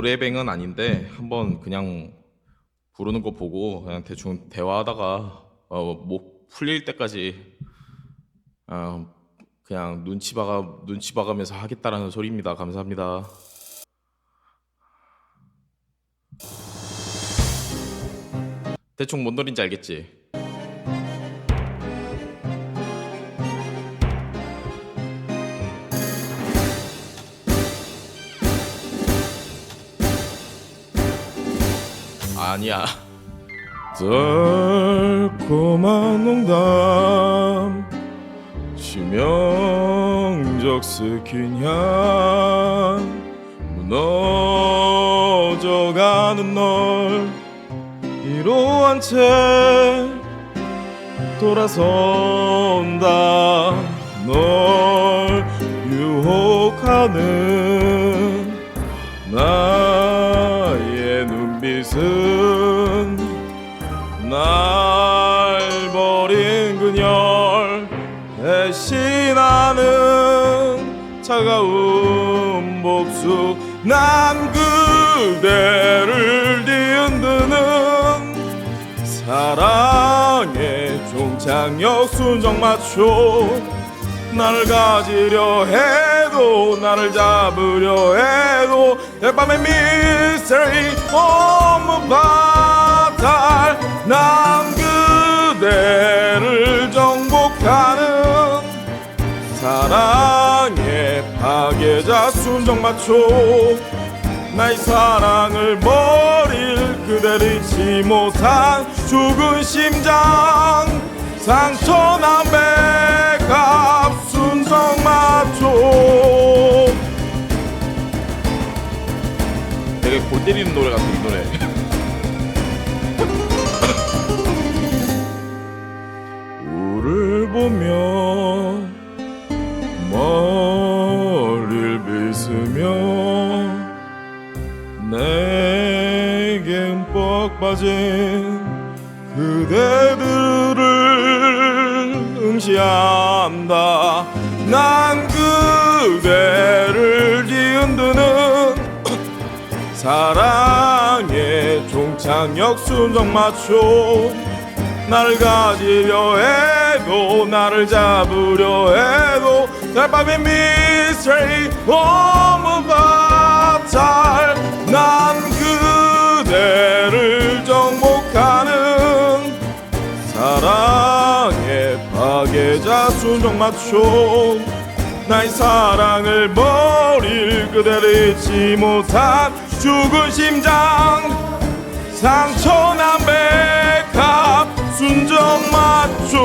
노래뱅은 아닌데 한번 그냥 부르는 거 보고 그냥 대충 대화하다가 어, 목 풀릴 때까지 어, 그냥 눈치 봐가 눈치 봐가면서 하겠다라는 소리입니다. 감사합니다. 대충 뭔 노린지 알겠지? 아니야. 달콤한 농담 치명적 스킨 향 무너져가는 널 이로한 채 돌아선다 널 유혹하는 눈빛은 날 버린 그녀를 배신하는 차가운 복수 난 그대를 뒤흔드는 사랑의 종착역 순정마초 나를 가지려 해 도 나를 잡으려 해도 대밤의 미스터리 너무 바탈. 난 그대를 정복하는 사랑의 파괴자 순정마초. 나의 사랑을 버릴 그대를 잊지 못한 죽은 심장 상처난 백합 때리는 노래 같은 이 노래. 우를 보며 머리를 빗으며 내게 흠뻑 빠진 그대들을 응시한다. 난 그대 사랑의 종착역 순정마초. 나를 가지려 해도 나를 잡으려 해도 달밤의 미스터리 너무 바탈 난 그대를 정복하는 사랑의 파괴자 순정마초. 나의 사랑을 버릴 그대를 잊지 못한 죽은 심장 상처난 백합 순정마초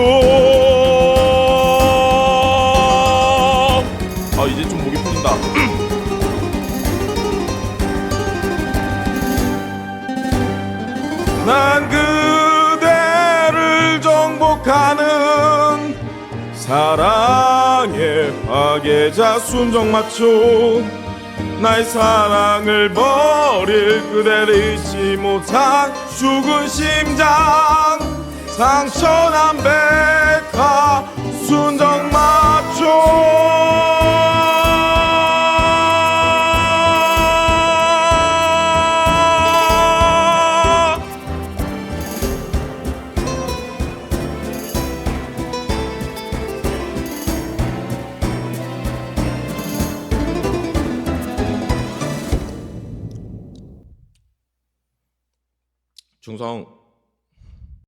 아 이제 좀 목이 풀린다. 난 그대를 정복하는 사랑의 파괴자 순정마초 나의 사랑을 버릴 그대를 잊지 못한 죽은 심장 상처난 백화 순정 중성